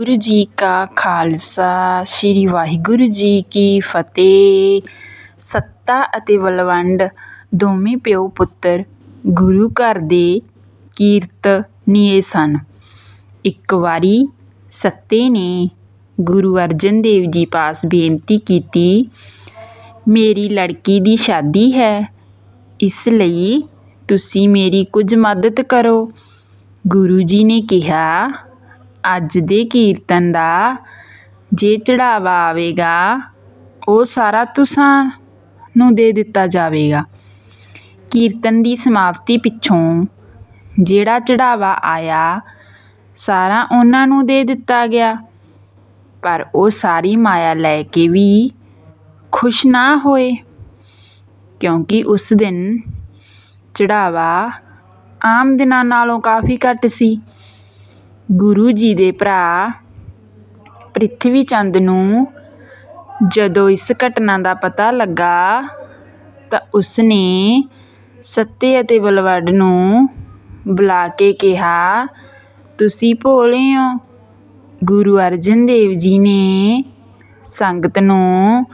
ਗੁਰੂ ਜੀ ਕਾ ਖਾਲਸਾ, ਸ੍ਰੀ ਵਾਹਿਗੁਰੂ ਜੀ ਕੀ ਫਤਿਹ। ਸੱਤਾ ਅਤੇ ਬਲਵੰਡ ਦੋਵੇਂ ਪਿਓ ਪੁੱਤਰ ਗੁਰੂ ਘਰ ਦੇ ਕੀਰਤਨੀਏ ਸਨ। ਇੱਕ ਵਾਰੀ ਸੱਤੇ ਨੇ ਗੁਰੂ ਅਰਜਨ ਦੇਵ ਜੀ ਪਾਸ ਬੇਨਤੀ ਕੀਤੀ, ਮੇਰੀ ਲੜਕੀ ਦੀ ਸ਼ਾਦੀ ਹੈ, ਇਸ ਲਈ ਤੁਸੀਂ ਮੇਰੀ ਕੁਝ ਮਦਦ ਕਰੋ। ਗੁਰੂ ਜੀ ਨੇ ਕਿਹਾ ਅੱਜ ਦੇ ਕੀਰਤਨ ਦਾ ਜੇ ਚੜਾਵਾ ਆਵੇਗਾ, ਉਹ ਸਾਰਾ ਤੁਸਾਂ ਨੂੰ ਦੇ ਦਿੱਤਾ ਜਾਵੇਗਾ। ਕੀਰਤਨ ਦੀ ਸਮਾਪਤੀ ਪਿੱਛੋਂ ਜਿਹੜਾ ਚੜਾਵਾ ਆਇਆ, ਸਾਰਾ ਉਹਨਾਂ ਨੂੰ ਦੇ ਦਿੱਤਾ ਗਿਆ। ਪਰ ਉਹ ਸਾਰੀ ਮਾਇਆ ਲੈ ਕੇ ਵੀ ਖੁਸ਼ ਨਾ ਹੋਏ, ਕਿਉਂਕਿ ਉਸ ਦਿਨ ਚੜਾਵਾ ਆਮ ਦਿਨਾਂ ਨਾਲੋਂ ਕਾਫੀ ਘੱਟ ਸੀ। ਗੁਰੂ ਜੀ ਦੇ ਭਰਾ ਪ੍ਰਿਥਵੀ ਚੰਦ ਨੂੰ ਜਦੋਂ ਇਸ ਘਟਨਾ ਦਾ ਪਤਾ ਲੱਗਾ ਤਾਂ ਉਸਨੇ ਸੱਤੇ ਅਤੇ ਬਲਵੰਡ ਨੂੰ ਬੁਲਾ ਕੇ ਕਿਹਾ, ਤੁਸੀਂ ਭੋਲੇ ਹੋ। ਗੁਰੂ ਅਰਜਨ ਦੇਵ ਜੀ ਨੇ ਸੰਗਤ ਨੂੰ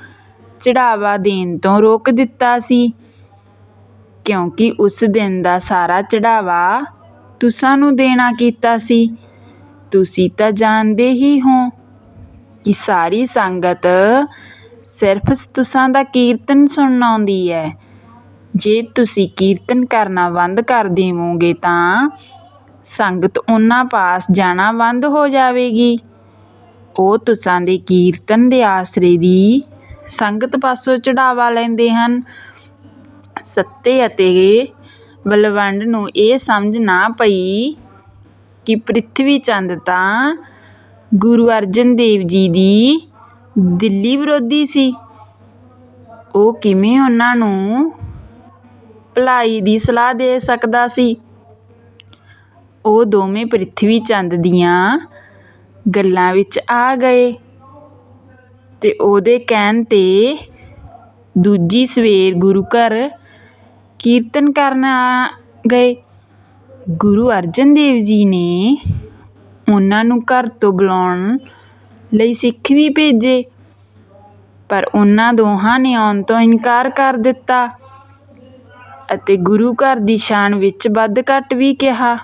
ਚੜਾਵਾ ਦੇਣ ਤੋਂ ਰੋਕ ਦਿੱਤਾ ਸੀ, ਕਿਉਂਕਿ ਉਸ ਦਿਨ ਦਾ ਸਾਰਾ ਚੜਾਵਾ ਤੁਸਾਂ ਨੂੰ ਦੇਣਾ ਕੀਤਾ ਸੀ। ਤੁਸੀਂ ਤਾਂ ਜਾਣਦੇ ਹੀ ਹੋ ਕਿ ਸਾਰੀ ਸੰਗਤ ਸਿਰਫ ਤੁਸਾਂ ਦਾ ਕੀਰਤਨ ਸੁਣਨ ਆਉਂਦੀ ਹੈ। ਜੇ ਤੁਸੀਂ ਕੀਰਤਨ ਕਰਨਾ ਬੰਦ ਕਰ ਦੇਵੋਗੇ ਤਾਂ ਸੰਗਤ ਉਹਨਾਂ ਪਾਸ ਜਾਣਾ ਬੰਦ ਹੋ ਜਾਵੇਗੀ। ਉਹ ਤੁਸਾਂ ਦੇ ਕੀਰਤਨ ਦੇ ਆਸਰੇ ਦੀ ਸੰਗਤ ਪਾਸੋਂ ਚੜਾਵਾ ਲੈਂਦੇ ਹਨ। ਸੱਤੇ ਅਤੇ ਬਲਵੰਡ ਨੂੰ ਇਹ ਸਮਝ ਨਾ ਪਈ ਕਿ ਪ੍ਰਿਥਵੀ ਚੰਦ ਤਾਂ ਗੁਰੂ ਅਰਜਨ ਦੇਵ ਜੀ ਦੀ ਦਿੱਲੀ ਵਿਰੋਧੀ ਸੀ। ਉਹ ਕਿਵੇਂ ਉਹਨਾਂ ਨੂੰ ਭਲਾਈ ਦੀ ਸਲਾਹ ਦੇ ਸਕਦਾ ਸੀ? ਉਹ ਦੋਵੇਂ ਪ੍ਰਿਥਵੀ ਚੰਦ ਦੀਆਂ ਗੱਲਾਂ ਵਿੱਚ ਆ ਗਏ ਤੇ ਉਹਦੇ ਕਹਿਣ ਤੇ ਦੂਜੀ ਸਵੇਰ ਗੁਰੂ ਘਰ ਕੀਰਤਨ ਕਰਨ ਆ ਗਏ। ਗੁਰੂ ਅਰਜਨ ਦੇਵ ਜੀ ਨੇ ਉਹਨਾਂ ਨੂੰ ਘਰ ਤੋਂ ਬੁਲਾਉਣ ਲਈ ਸਿੱਖ ਵੀ ਭੇਜੇ, ਪਰ ਉਹਨਾਂ ਦੋਹਾਂ ਨੇ ਆਉਣ ਤੋਂ ਇਨਕਾਰ ਕਰ ਦਿੱਤਾ ਅਤੇ ਗੁਰੂ ਘਰ ਦੀ ਸ਼ਾਨ ਵਿੱਚ ਵੱਧ ਘੱਟ ਵੀ ਕਿਹਾ।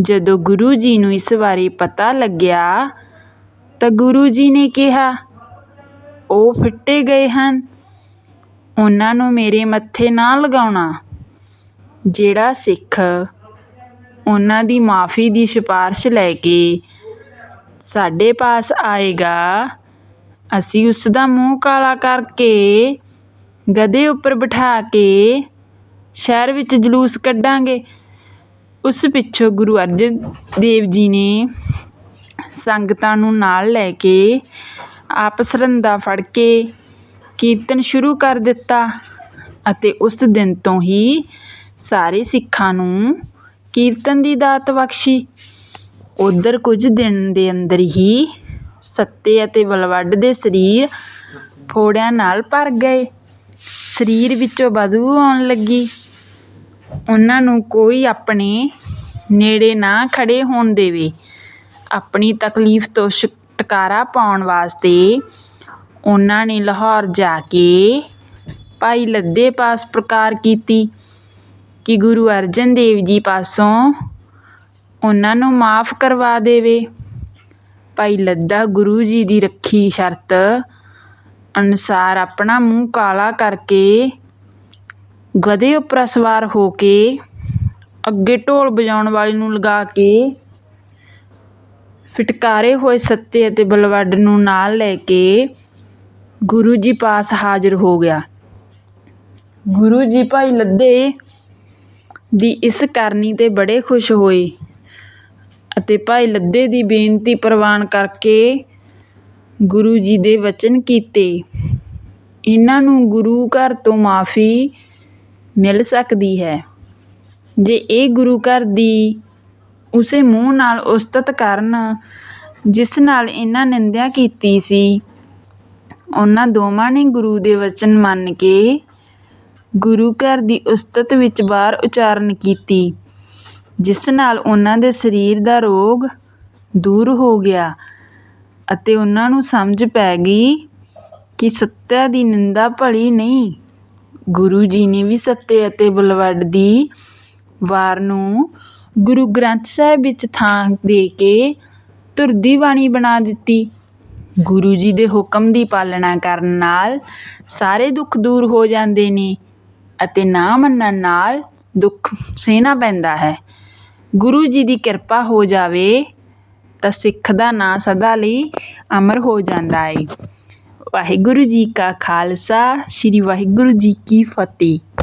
ਜਦੋਂ ਗੁਰੂ ਜੀ ਨੂੰ ਇਸ ਬਾਰੇ ਪਤਾ ਲੱਗਿਆ, ਤਾਂ ਗੁਰੂ ਜੀ ਨੇ ਕਿਹਾ, ਉਹ ਫਿੱਟੇ ਗਏ ਹਨ। ਉਹਨਾਂ ਨੂੰ ਮੇਰੇ ਮੱਥੇ ਨਾ ਲਗਾਉਣਾ। ਜਿਹੜਾ ਸਿੱਖ ਉਹਨਾਂ ਦੀ ਮਾਫੀ ਦੀ ਸਿਫਾਰਿਸ਼ ਲੈ ਕੇ ਸਾਡੇ ਪਾਸ ਆਏਗਾ। ਅਸੀਂ ਉਸ ਦਾ ਮੂੰਹ ਕਾਲਾ ਕਰਕੇ ਗਧੇ ਉੱਪਰ ਬਿਠਾ ਕੇ ਸ਼ਹਿਰ ਵਿੱਚ ਜਲੂਸ ਕੱਢਾਂਗੇ। ਉਸ ਪਿੱਛੋਂ ਗੁਰੂ ਅਰਜਨ ਦੇਵ ਜੀ ਨੇ ਸੰਗਤਾਂ ਨੂੰ ਨਾਲ ਲੈ ਕੇ ਆਪ ਸਰੰਦਾ ਫੜ ਕੇ ਕੀਰਤਨ ਸ਼ੁਰੂ ਕਰ ਦਿੱਤਾ ਅਤੇ ਉਸ ਦਿਨ ਤੋਂ ਹੀ ਸਾਰੇ ਸਿੱਖਾਂ ਨੂੰ ਕੀਰਤਨ ਦੀ ਦਾਤ ਬਖਸ਼ੀ। ਉਧਰ ਕੁਝ ਦਿਨ ਦੇ ਅੰਦਰ ਹੀ ਸੱਤੇ ਅਤੇ ਬਲਵੰਡ ਦੇ ਸਰੀਰ ਫੋੜਿਆਂ ਨਾਲ ਭਰ ਗਏ। ਸਰੀਰ ਵਿੱਚੋਂ ਬਦਬੂ ਆਉਣ ਲੱਗੀ। ਉਹਨਾਂ ਨੂੰ ਕੋਈ ਆਪਣੇ ਨੇੜੇ ਨਾ ਖੜੇ ਹੋਣ ਦੇਵੇ। ਆਪਣੀ ਤਕਲੀਫ ਤੋਂ ਛੁਟਕਾਰਾ ਪਾਉਣ ਵਾਸਤੇ ਉਹਨਾਂ ਨੇ ਲਾਹੌਰ ਜਾ ਕੇ ਭਾਈ ਲੱਦੇ ਪਾਸ ਪ੍ਰਕਾਰ ਕੀਤੀ। ਕਿ ਗੁਰੂ ਅਰਜਨ ਦੇਵ ਜੀ ਪਾਸੋਂ ਉਹਨਾਂ ਨੂੰ ਮਾਫ ਕਰਵਾ ਦੇਵੇ। ਭਾਈ ਲੱਦਾ ਗੁਰੂ ਜੀ ਦੀ ਰੱਖੀ ਸ਼ਰਤ ਅਨੁਸਾਰ ਆਪਣਾ ਮੂੰਹ ਕਾਲਾ ਕਰਕੇ ਗਧੇ ਉੱਪਰ ਸਵਾਰ ਹੋ ਕੇ ਅੱਗੇ ਢੋਲ ਵਜਾਉਣ ਵਾਲੇ ਨੂੰ ਲਗਾ ਕੇ ਫਿਟਕਾਰੇ ਹੋਏ ਸੱਤੇ ਅਤੇ ਬਲਵੱਡ ਨੂੰ ਨਾਲ ਲੈ ਕੇ ਗੁਰੂ ਜੀ ਪਾਸ ਹਾਜ਼ਰ ਹੋ ਗਿਆ। ਗੁਰੂ ਜੀ ਭਾਈ ਲੱਦੇ ਦੀ ਇਸ ਕਰਨੀ ਤੇ ਬੜੇ ਖੁਸ਼ ਹੋਏ ਅਤੇ ਭਾਈ ਲੱਦੇ ਦੀ ਬੇਨਤੀ ਪ੍ਰਵਾਨ ਕਰਕੇ ਗੁਰੂ ਜੀ ਦੇ ਵਚਨ ਕੀਤੇ। ਇਹਨਾਂ ਨੂੰ ਗੁਰੂ ਘਰ ਤੋਂ ਮਾਫੀ ਮਿਲ ਸਕਦੀ ਹੈ। ਜੇ ਇਹ ਗੁਰੂ ਘਰ ਦੀ ਉਸੇ ਮੂੰਹ ਨਾਲ ਉਸਤਤ ਕਰਨ ਜਿਸ ਨਾਲ ਇਹਨਾਂ ਨਿੰਦਿਆ ਕੀਤੀ ਸੀ, ਉਹਨਾਂ ਦੋਵਾਂ ਨੇ ਗੁਰੂ ਦੇ ਵਚਨ ਮੰਨ ਕੇ ਗੁਰੂ ਘਰ ਦੀ ਉਸਤਤ ਵਿੱਚ ਬਾਹਰ ਉਚਾਰਨ ਕੀਤੀ, ਜਿਸ ਨਾਲ ਉਹਨਾਂ ਦੇ ਸਰੀਰ ਦਾ ਰੋਗ ਦੂਰ ਹੋ ਗਿਆ ਅਤੇ ਉਹਨਾਂ ਨੂੰ ਸਮਝ ਪੈ ਗਈ ਕਿ ਸੱਤਿਆ ਦੀ ਨਿੰਦਾ ਭਲੀ ਨਹੀਂ, ਗੁਰੂ ਜੀ ਨੇ ਵੀ ਸੱਤੇ ਅਤੇ ਬਲਵੰਡ ਦੀ ਵਾਰ ਨੂੰ ਗੁਰੂ ਗ੍ਰੰਥ ਸਾਹਿਬ ਵਿੱਚ ਥਾਂ ਦੇ ਕੇ ਧੁਰ ਦੀ ਬਾਣੀ ਬਣਾ ਦਿੱਤੀ। ਗੁਰੂ ਜੀ ਦੇ ਹੁਕਮ ਦੀ ਪਾਲਣਾ ਕਰਨ ਨਾਲ ਸਾਰੇ ਦੁੱਖ ਦੂਰ ਹੋ ਜਾਂਦੇ ਨੇ। ਅਤੇ ਨਾ ਮੰਨਣ ਨਾਲ ਦੁੱਖ ਸਹਿਣਾ ਪੈਂਦਾ ਹੈ। ਗੁਰੂ ਜੀ ਦੀ ਕਿਰਪਾ ਹੋ ਜਾਵੇ ਤਾਂ ਸਿੱਖ ਦਾ ਨਾਂ ਸਦਾ ਲਈ ਅਮਰ ਹੋ ਜਾਂਦਾ ਏ। ਵਾਹਿਗੁਰੂ ਜੀ ਕਾ ਖਾਲਸਾ, ਸ੍ਰੀ ਵਾਹਿਗੁਰੂ ਜੀ ਕੀ ਫਤਿਹ।